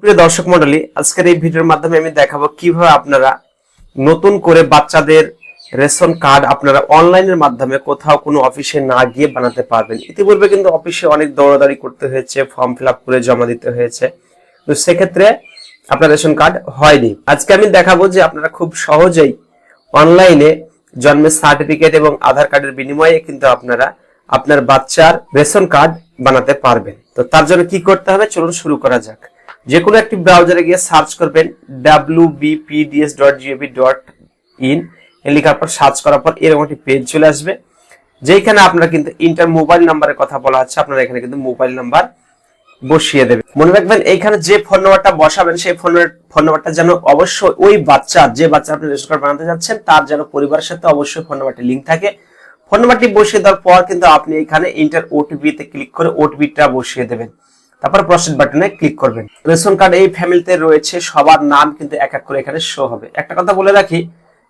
প্রিয় দর্শক মন্ডলী, আজকের এই ভিডিওর মাধ্যমে আমি দেখাবো কীভাবে আপনারা নতুন করে বাচ্চাদের রেশন কার্ড আপনারা অনলাইনের মাধ্যমে কোথাও কোনো অফিসে না গিয়ে বানাতে পারবেন। ইতিপূর্বে কিন্তু অফিসে অনেক দৌড়াদৌড়ি করতে হয়েছে, ফর্ম ফিল করে জমা দিতে হয়েছে। তো সেক্ষেত্রে আপনার রেশন কার্ড হয়নি। আজকে আমি দেখাবো যে আপনারা খুব সহজেই অনলাইনে জন্মের সার্টিফিকেট এবং আধার কার্ডের বিনিময়ে কিন্তু আপনারা আপনার বাচ্চার রেশন কার্ড বানাতে পারবেন। তো তার জন্য কি করতে হবে? চলুন শুরু করা যাক। যে কোনো একটি ব্রাউজারে গিয়ে সার্চ করবেন wbpds dot gov dot in লেখার পর সার্চ করার পর এরকম একটি পেজ চলে আসবে। যেখানে আপনারা কিন্তু ইন্টার মোবাইল নাম্বারের কথা বলা হচ্ছে, আপনারা এখানে কিন্তু মোবাইল নাম্বার বসিয়ে দেবে মনে রাখবেন, এইখানে যে ফোন নাম্বারটা বসাবেন, সেই ফোন ফোন নাম্বারটা যেন অবশ্যই ওই বাচ্চা, যে বাচ্চা আপনি রেজিস্টার কার্ড বানাতে যাচ্ছেন, তার যেন পরিবারের সাথে অবশ্যই ফোন নাম্বারটি লিঙ্ক থাকে। ফোন নাম্বারটি বসিয়ে দেওয়ার পর কিন্তু আপনি এখানে ইন্টার ওটিপি তে ক্লিক করে ওটিপিটা বসিয়ে দেবেন। তারপর প্রসেস বাটনে ক্লিক করবেন। রেশন কার্ড এই ফ্যামিলিতে রয়েছে, সবার নাম কিন্তু এক এক করে এখানে শো হবে। একটা কথা বলে রাখি,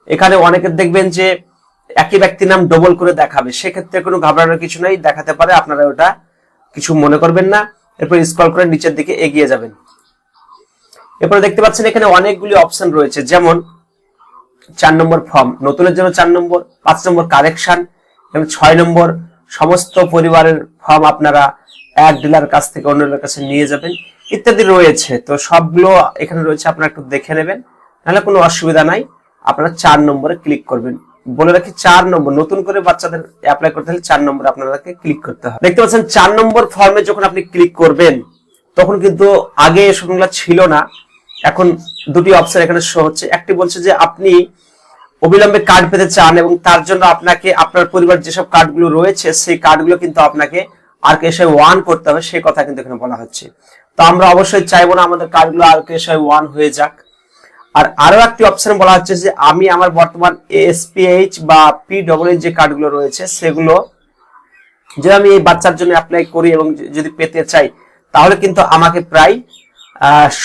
এখানে অনেকে দেখবেন যে একই ব্যক্তির নাম ডবল করে দেখাবে। সেক্ষেত্রে কোনো ঘাবড়ানোর কিছু নেই, দেখাতে পারে, আপনারা ওটা কিছু মনে করবেন না। এরপর স্ক্রল করে নিচের দিকে এগিয়ে যাবেন। এরপরে দেখতে পাচ্ছেন এখানে অনেকগুলি অপশন রয়েছে, যেমন চার নম্বর ফর্ম নতুনের জন্য চার নম্বর, পাঁচ নম্বর কারেকশন এবং ছয় নম্বর সমস্ত পরিবারের ফর্ম আপনারা এক ডিলার কাছ থেকে অন্য ডিলার কাছে নিয়ে যাবেন, ইত্যাদি রয়েছে। তো সবগুলো এখানে রয়েছে, আপনারা একটু দেখে নেবেন। নাহলে কোনো অসুবিধা নাই। আপনারা চার নম্বরে ক্লিক করবেন। বলে রাখি চার নম্বর, নতুন করে বাচ্চাদের অ্যাপ্লাই করতে হলে চার নম্বর আপনাদেরকে ক্লিক করতে হবে। দেখতে পাচ্ছেন, চার নম্বর ফর্মে যখন আপনি ক্লিক করবেন, তখন কিন্তু আগে এসবগুলো ছিল না। এখন দুটি অপশন এখানে শো হচ্ছে। একটি বলছে যে আপনি অবিলম্বে কার্ড পেতে চান এবং তার জন্য আপনাকে, আপনার পরিবার যেসব কার্ডগুলো রয়েছে, সেই কার্ডগুলো কিন্তু আপনাকে আর কে ওয়ান করতে হবে, সে কথা কিন্তু এখানে বলা হচ্ছে। তো আমরা অবশ্যই চাইব না আমাদের কার্ডগুলো আর কে ওয়ান হয়ে যাক। আর আরও একটি অপশন বলা হচ্ছে যে, আমি আমার বর্তমান এসপিএইচ বা পিডব্লিউ যে কার্ডগুলো রয়েছে, সেগুলো যদি আমি এই বাচ্চার জন্য অ্যাপ্লাই করি এবং যদি পেতে চাই, তাহলে কিন্তু আমাকে প্রায়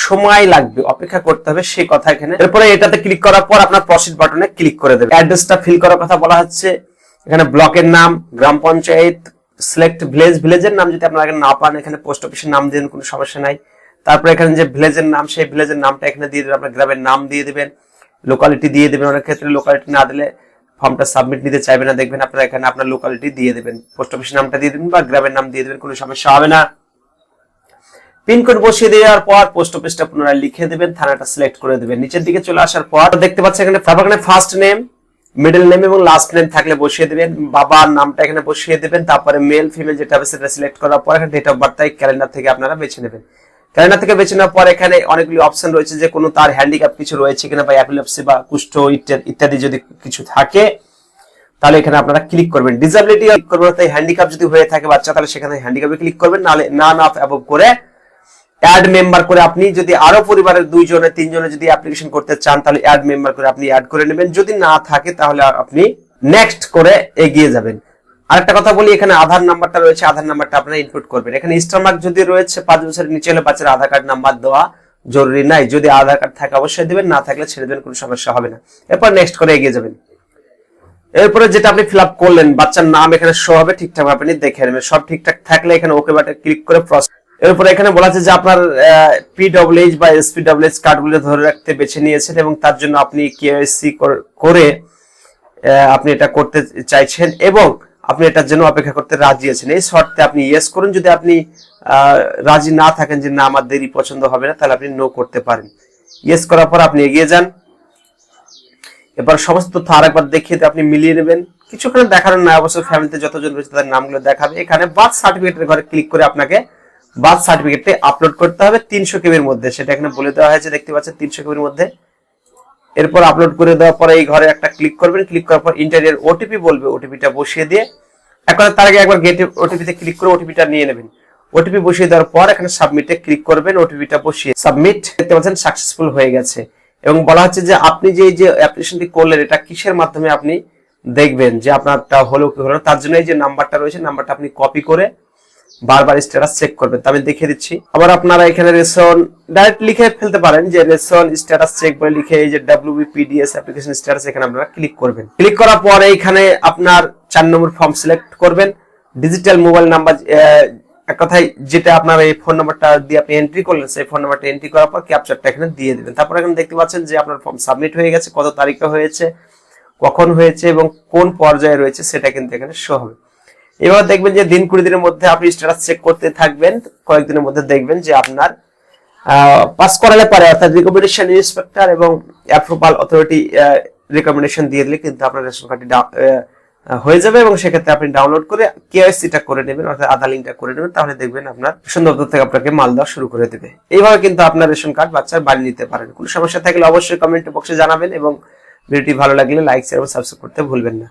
সময় লাগবে, অপেক্ষা করতে হবে সেই কথা এখানে। এরপরে এটাতে ক্লিক করার পর আপনার প্রসিড বাটনে ক্লিক করে দেবে। অ্যাড্রেসটা ফিল করার কথা বলা হচ্ছে। এখানে ব্লকের নাম, গ্রাম পঞ্চায়েত সিলেক্ট ভিলেজ ভিলেজের নাম যদি আপনারা না পান, এখানে পোস্ট অফিসের নাম দিন, কোনো সমস্যা নাই। তারপরে এখানে যে ভিলেজের নাম, সেই ভিলেজের নামটা এখানে দিয়ে দেবেন, আপনার গ্রামের নাম দিয়ে দিবেন লোকালিটি দিয়ে দিবেন। অনেক ক্ষেত্রে লোকালিটি না দিলে ফর্মটা সাবমিট নিতে চাইবে না, দেখবেন আপনারা এখানে আপনার লোকালিটি দিয়ে দেবেন। পোস্ট অফিসের নামটা দিয়ে দেবেন বা গ্রামের নাম দিয়ে দেবেন, কোনো সমস্যা হবে না। পিনকোড বসিয়ে দেওয়ার পর পোস্ট অফিসটা পুনরায় লিখে দেবেন, থানাটা সিলেক্ট করে দেবেন। নিচের দিকে চলে আসার পর দেখতে পাচ্ছেন এখানে ফার্স্ট নেম মিডল নেম এবং লাস্ট নেম থাকলে বসিয়ে দেবেন। বাবার নামটা এখানে বসিয়ে দেবেন, তারপরে মেল ফিমেল যেটা হবে সেটা সিলেক্ট করার পর এখানে ডেট অফ বার্থ ক্যালেন্ডার থেকে আপনারা বেছে নেবেন। ক্যালেন্ডার থেকে বেছে নেওয়ার পর এখানে অনেকগুলি অপশন রয়েছে যে কোনো তার হ্যান্ডিক্যাপ কিছু রয়েছে কিনা বা অ্যাপিলেপসি বা কুষ্ঠ ইত্যাদি- যদি কিছু থাকে, তাহলে এখানে আপনারা ক্লিক করবেন। ডিসেবিলিটি করবেন, তাই হ্যান্ডিক্যাপ যদি হয়ে থাকে বাচ্চা, তাহলে সেখানে হ্যান্ডিক্যাপে ক্লিক করবেন। নাহলে নান অফ অ্যাবভ করে অ্যাড মেম্বার করে আপনি যদি আরও পরিবারের দুইজনে, তিনজনে যদি অ্যাপ্লিকেশন করতে চান, তাহলে অ্যাড মেম্বার করে আপনি অ্যাড করে নেবেন। যদি না থাকে, তাহলে আপনি নেক্সট করে এগিয়ে যাবেন। আরেকটা কথা বলি, এখানে আধার নাম্বারটা রয়েছে। আধার নাম্বারটা আপনারা ইনপুট করবেন। এখানে স্টার মার্ক যদি রয়েছে, পাঁচ বছরের নিচে হলে বাচ্চার আধার কার্ড নাম্বার দেওয়া জরুরি নাই। যদি আধার কার্ড থাকে, অবশ্যই দেবেন। না থাকলে ছেড়ে দেবেন, কোনো সমস্যা হবে না। এরপর নেক্সট করে এগিয়ে যাবেন। এরপরে যেটা আপনি ফিল করলেন, বাচ্চার নাম এখানে শো হবে, ঠিকঠাক আপনি দেখে নেবেন। সব ঠিকঠাক থাকলে এখানে ওকে বাটে ক্লিক করে প্রসেস এরপরে এখানে বলা আছে যে আপনার পিডব্লিউএইচ বা এসপিডব্লিউএইচ কার্ডগুলো ধরে রাখতে বেছে নিয়েছেন এবং তার জন্য আপনি কেওয়াইসি করে আপনি এটা করতে চাইছেন এবং আপনি এটার জন্য অপেক্ষা করতে রাজি আছেন। এই শর্তে আপনি ইয়েস করুন। যদি আপনি রাজি না থাকেন যে না, আমার দেরি পছন্দ হবে না, তাহলে আপনি নো করতে পারেন। ইয়েস করার পর আপনি এগিয়ে যান। এবার সমস্ত তথ্য আরেকবার দেখিয়ে আপনি মিলিয়ে নেবেন। কিছুক্ষণ দেখানোর না অবশ্য ফ্যামিলিতে যতজন রয়েছে তাদের নামগুলো দেখাবে। এখানে বার্থ সার্টিফিকেটের ঘরে ক্লিক করে আপনাকে বার্থ সার্টিফিকেটটি আপলোড করতে হবে তিনশো কেবির মধ্যে। সেটা এখানে বলে দেওয়া হয়েছে, দেখতে পাচ্ছেন তিনশো কেবির মধ্যে। এরপর আপলোড করে দেওয়ার পরে এই ঘরে একটা ক্লিক করবেন ক্লিক করার পর ইন্টারিয়ার ওটিপি বলবে ওটিপিটা বসিয়ে দিয়ে। এখন তার আগে একবার গেটে ওটিপিতে ক্লিক করে ওটিপিটা নিয়ে নেবেন। ওটিপি বসিয়ে দেওয়ার পর এখানে সাবমিটে ক্লিক করবেন ওটিপিটা বসিয়ে। সাবমিট দেখতে পাচ্ছেন সাকসেসফুল হয়ে গেছে। এবং বলা হচ্ছে যে আপনি যে যে অ্যাপ্লিকেশনটি করলেন, এটা কিসের মাধ্যমে আপনি দেখবেন? যে আপনারটা হলো কি হলো তার জন্য এই যে নাম্বারটা রয়েছে নাম্বারটা আপনি কপি করে বারবার স্ট্যাটাস চেক করবেন। আমি দেখিয়ে দিচ্ছি। আবার আপনারা এখানে রেশন ডাইরেক্ট লিখে ফেলতে পারেন যে রেশন স্ট্যাটাস চেক বলে লিখে এই যে ডাব্লিউবিপিডিএস অ্যাপ্লিকেশন স্ট্যাটাস এখানে আপনারা ক্লিক করবেন। ক্লিক করার পরে এখানে আপনার চার নম্বর ফর্ম সিলেক্ট করবেন। ডিজিটাল মোবাইল নাম্বার এক কথায় যেটা আপনার এই ফোন নাম্বারটা দিয়ে আপনি এন্ট্রি করলেন, সেই ফোন নাম্বারটা এন্ট্রি করার পর ক্যাপচারটা এখানে দিয়ে দিবেন। তারপর এখানে দেখতে পাচ্ছেন যে আপনার ফর্ম সাবমিট হয়ে গেছে, কত তারিখে হয়েছে, কখন হয়েছে এবং কোন পর্যায়ে রয়েছে সেটা কিন্তু এখানে শো হবে। এবার দেখবেন যে দিন কুড়ি দিনের মধ্যে আপনি স্ট্যাটাস চেক করতে থাকবেন, কয়েকদিনের মধ্যে দেখবেন যে আপনার পাস করালে পারে অর্থাৎ রিকমেন্ডেশন ইন্সপেক্টর এবং অ্যাপ্রুভাল অথরিটি রেকমেন্ডেশন দিয়ে দিলে কিন্তু আপনার রেশন কার্ডটি হয়ে যাবে এবং সেক্ষেত্রে আপনি ডাউনলোড করে কেওয়াইসিটা করে নেবেন, অর্থাৎ আধার লিঙ্কটা করে নেবেন, তাহলে দেখবেন আপনার রেশন দপ্তর থেকে আপনাকে মাল দেওয়া শুরু করে দেবে। এইভাবে কিন্তু আপনার রেশন কার্ড বাচ্চার বাড়ি নিতে পারেন। কোনো সমস্যা থাকলে অবশ্যই কমেন্ট বক্সে জানাবেন এবং ভিডিওটি ভালো লাগলে লাইক শেয়ার এবং সাবস্ক্রাইব করতে ভুলবেন না।